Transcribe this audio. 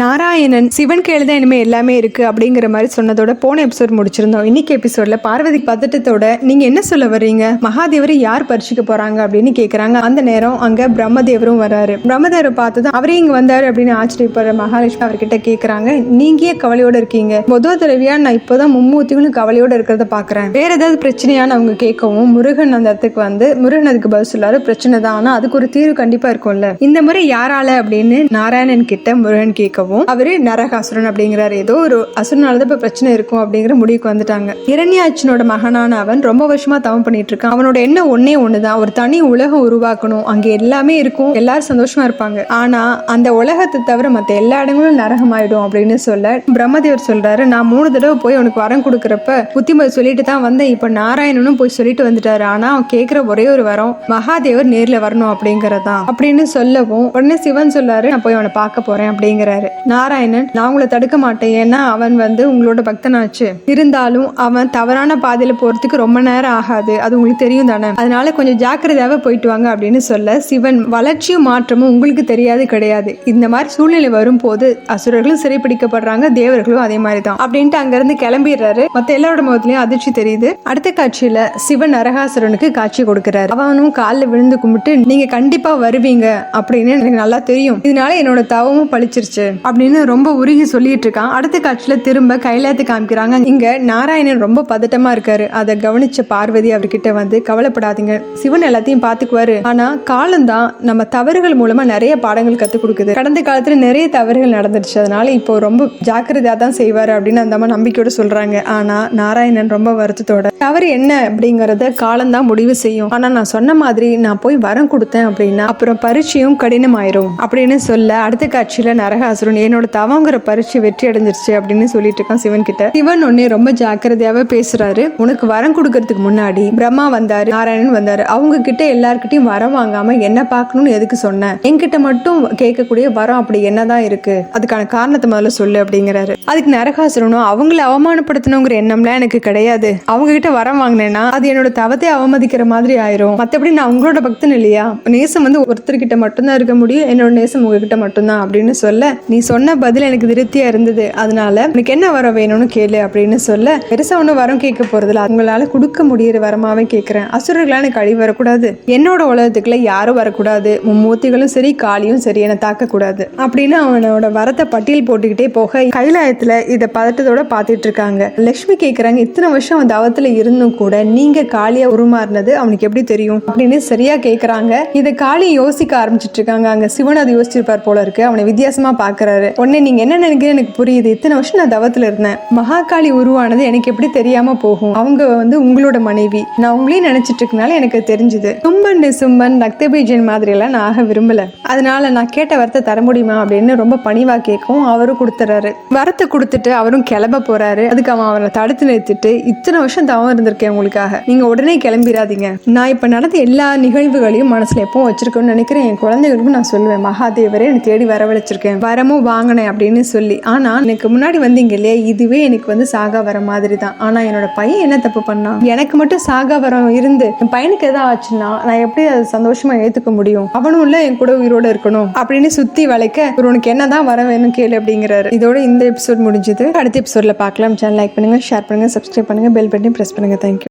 நாராயணன் சிவன் கையில தான் இனிமேல் எல்லாமே இருக்குது அப்படிங்கிற மாதிரி சொன்னதோட போன எபிசோட் முடிச்சிருந்தோம். இன்னைக்கு எபிசோட்ல பார்வதி பதட்டத்தோட நீங்கள் என்ன சொல்ல வர்றீங்க? மகாதேவரை யார் பரிசுக்க போகிறாங்க அப்படின்னு கேட்குறாங்க அந்த நேரம் அங்கே பிரம்மதேவரும் வராரு. பிரம்மதேவரை பார்த்ததும் அவரே இங்கே வந்தார் அப்படின்னு ஆச்சரியப்படுற மகாலட்சுமி அவர்கிட்ட கேட்குறாங்க நீங்க கவலையோடு இருக்கீங்க? முதல் தடவையாக நான் இப்போ தான் மும்மூர்த்திகளும் கவலையோடு இருக்கிறத பார்க்குறேன் வேற ஏதாவது பிரச்சனையான்னு அவங்க கேட்கவும் முருகன் அந்த இடத்துக்கு வந்து முருகன் அதுக்கு பதில் சொல்லாரு பிரச்சனை தான். ஆனால் அதுக்கு ஒரு தீர்வு கண்டிப்பாக இருக்கும்ல. இந்த முறை யாரால அப்படின்னு நாராயணன் கிட்ட முருகன் கேட்கவும் அவரு நரகாசுரன் அப்படிங்கிறாரு. ஏதோ ஒரு அசுரனால தான் இப்ப பிரச்சனை இருக்கும் அப்படிங்கிற முடிவுக்கு வந்துட்டாங்க. இரண்யாச்சனோட மகனான அவன் ரொம்ப வருஷமா தவம் பண்ணிட்டு இருக்கான். அவனோட எண்ணம் ஒன்னே ஒண்ணுதான். ஒரு தனி உலகம் உருவாக்கணும். அங்க எல்லாமே இருக்கும். எல்லாரும் சந்தோஷமா இருப்பாங்க. ஆனா அந்த உலகத்தை தவிர மத்த எல்லா இடங்களும் நரகமாயிடும் அப்படின்னு சொல்ல பிரம்மதேவர் சொல்றாரு. நான் மூணு தடவை போய் அவனுக்கு வரம் கொடுக்குறப்ப புத்திமதி சொல்லிட்டு தான் வந்தேன். இப்ப நாராயணனும் போய் சொல்லிட்டு வந்துட்டாரு. ஆனா அவன் கேக்குற ஒரே ஒரு வரம் மகாதேவர் நேர்ல வரணும் அப்படிங்கறதான். அப்படின்னு சொல்லவும் உடனே சிவன் சொல்றாரு நான் போய் அவனை பார்க்க போறேன் அப்படிங்கிறாரு. நாராயணன் நான் உங்களை தடுக்க மாட்டேன். ஏன்னா அவன் வந்து உங்களோட பக்தனாச்சு. இருந்தாலும் அவன் தவறான பாதையில போறதுக்கு ரொம்ப நேரம் ஆகாது. அது உங்களுக்கு தெரியும் தானே? அதனால கொஞ்சம் ஜாக்கிரதையாவே போயிட்டு வாங்க அப்படின்னு சொல்ல சிவன் வளர்ச்சியும் மாற்றமும் உங்களுக்கு தெரியாது கிடையாது. இந்த மாதிரி சூழ்நிலை வரும்போது அசுரர்களும் சிறைப்பிடிக்கப்படுறாங்க தேவர்களும் அதே மாதிரி தான் அப்படின்ட்டு அங்கிருந்து கிளம்பிடுறாரு. மத்த எல்லாரோட முகத்திலயும் அதிர்ச்சி தெரியுது. அடுத்த காட்சியில சிவன் நரகாசுரனுக்கு காட்சி கொடுக்கிறாரு. அவனும் காலில் விழுந்து கும்பிட்டு நீங்க கண்டிப்பா வருவீங்க அப்படின்னு எனக்கு நல்லா தெரியும். இதனால என்னோட தவமும் பழிச்சிருச்சு. அப்படின்னு ரொம்ப உருகி சொல்லிட்டு இருக்கான். அடுத்த காட்சியில் திரும்ப கைலாயத்தை காமிக்கிறாங்க. இங்க நாராயணன் ரொம்ப பதட்டமா இருக்காரு. அதை கவனிச்ச பார்வதி அவர்கிட்ட வந்து கவலைப்படாதீங்க. சிவன் எல்லாத்தையும் பாத்துக்குவாரு. ஆனா காலம்தான் நம்ம தவறுகள் மூலமா நிறைய பாடங்கள் கத்துக் கொடுக்குது. கடந்த காலத்துல நிறைய தவறுகள் நடந்துருச்சு. அதனால இப்போ ரொம்ப ஜாக்கிரதையா தான் செய்வாரு அப்படின்னு அந்த அம்மா நம்பிக்கையோட சொல்றாங்க. ஆனா நாராயணன் ரொம்ப வருத்தத்தோட தவறு என்ன? அப்படிங்கறத காலம்தான் முடிவு செய்யும். ஆனா நான் சொன்ன மாதிரி நான் போய் வரம் கொடுத்தேன் அப்படின்னா அப்புறம் பரீட்சையும் கடினமாயிரும் அப்படின்னு சொல்ல அடுத்த காட்சியில நரகாசுரன் என்னோட தவங்கிற பரீட்சை வெற்றி அடைஞ்சிருச்சு அப்படின்னு சொல்லிட்டு இருக்கான் சிவன் கிட்ட. சிவன் ஒன்னே ரொம்ப ஜாக்கிரதையாவே பேசுறாரு. உனக்கு வரம் கொடுக்கறதுக்கு முன்னாடி பிரம்மா வந்தாரு நாராயணன் வந்தாரு. அவங்க கிட்ட எல்லார்கிட்டயும் வரம் வாங்காம என்ன பார்க்கணும்னு எதுக்கு சொன்னேன் என்கிட்ட மட்டும் கேட்கக்கூடிய வரம் அப்படி என்னதான் இருக்கு? அதுக்கான காரணத்தை முதல்ல சொல்லு அப்படிங்கிறாரு. அதுக்கு நரகாசுரனும் அவங்கள அவமானப்படுத்தணுங்கிற எண்ணம்லாம் எனக்கு கிடையாது. அவங்க கிட்ட வரம் வாங்கினேன்னா அது என்னோட தவத்தை அவமதிக்கிற மாதிரி ஆயிரும். மத்தபடி நான் உங்களோட பக்தன் இல்லையா? நேசம் வந்து ஒருத்தர்கிட்ட மட்டும்தான் இருக்க முடியும் என்னோட நேசம் உங்ககிட்ட மட்டும்தான் அப்படின்னு சொல்ல நீ சொன்ன பதில் எனக்கு திருப்தியா இருந்தது. அதனால உனக்கு என்ன வரம் வேணும்னு கேளு அப்படின்னு சொல்ல பெருசா ஒன்றும் வரம் கேட்க போறதில்ல. உங்களால கொடுக்க முடியிற வரமாவே கேட்கிறேன் அசுரர்களா எனக்கு அழி வரக்கூடாது. என்னோட உலகத்துக்குள்ள யாரும் வரக்கூடாது. மும்மூர்த்திகளும் சரி காளியும் சரி என்னை தாக்க கூடாது அப்படின்னு அவனோட வரத்தை பட்டியல் போட்டுக்கிட்டே போக கைலாயத்துல இதை பதட்டத்தோட பார்த்துட்டு இருக்காங்க. லக்ஷ்மி கேக்குறாங்க இத்தனை வருஷம் அவன் தவத்துல இருந்தும் கூட நீங்க காளியா உருமாறினது அவனுக்கு எப்படி தெரியும்? அப்படின்னு சரியா கேட்குறாங்க இதை காளி யோசிக்க ஆரம்பிச்சிட்டு இருக்காங்க. அங்க சிவன் அதை யோசிச்சிருப்பார் போல இருக்கு. அவனை வித்தியாசமா பார்க்குறாரு. உடனே நீங்கள் என்ன நினைக்கிறேன் எனக்கு புரியுது. இத்தனை வருஷம் நான் தவத்தில் இருந்தேன். மகாகாளி உருவானது எனக்கு எப்படி தெரியாமல் போகும்? அவங்க வந்து உங்களோட மனைவி. நான் உங்களையும் நினச்சிட்டு இருக்கனால எனக்கு தெரிஞ்சுது. தும்பன் சும்பன் ரக்தபீஜன் மாதிரியெல்லாம் நான் ஆக விரும்பல. அதனால நான் கேட்ட வரத்தை தர முடியுமா அப்படின்னு ரொம்ப பணிவா கேட்கவும் அவரும் கொடுத்துறாரு. வரத்தை கொடுத்துட்டு அவரும் கிளம்ப போறாரு. அதுக்கு அவன் அவனை தடுத்து நிறுத்திட்டு இத்தனை வருஷம் தவம் இருந்திருக்கேன் உங்களுக்காக. நீங்க உடனே கிளம்பிடாதீங்க நான் இப்ப நடந்த எல்லா நிகழ்வுகளையும் மனசுல எப்பவும் வச்சிருக்கேன்னு நினைக்கிறேன். என் குழந்தைகளுக்கும் நான் சொல்லுவேன். மகாதேவரே எனக்கு தேடி வரவழைச்சிருக்கேன். வரமும் வாங்கினேன் அப்படின்னு சொல்லி. ஆனால் எனக்கு முன்னாடி வந்தீங்க இல்லையா இதுவே எனக்கு வந்து சாகா வர மாதிரி தான். ஆனால் என்னோட பையன் என்ன தப்பு பண்ணான்? எனக்கு மட்டும் சாகா வரம் இருந்து என் பையனுக்கு எதாவது ஆச்சுன்னா நான் எப்படி அதை சந்தோஷமா ஏற்றுக்க முடியும்? அவனும் இல்லை என் கூட உயிரோட இருக்கணும். அப்படின்னு சுற்றி வளைக்க ஒரு உனக்கு என்னதான் வர வேணும் கேளு அப்படிங்கிறாரு. இதோட இந்த எபிசோட் முடிஞ்சது. அடுத்த எபிசோட்ல பார்க்கலாம். சேனல் லைக் பண்ணுங்க ஷேர் பண்ணுங்க சப்ஸ்கிரைப் பண்ணுங்க பெல் பட்டன் பிரஸ் பண்ணுங்க. Thank you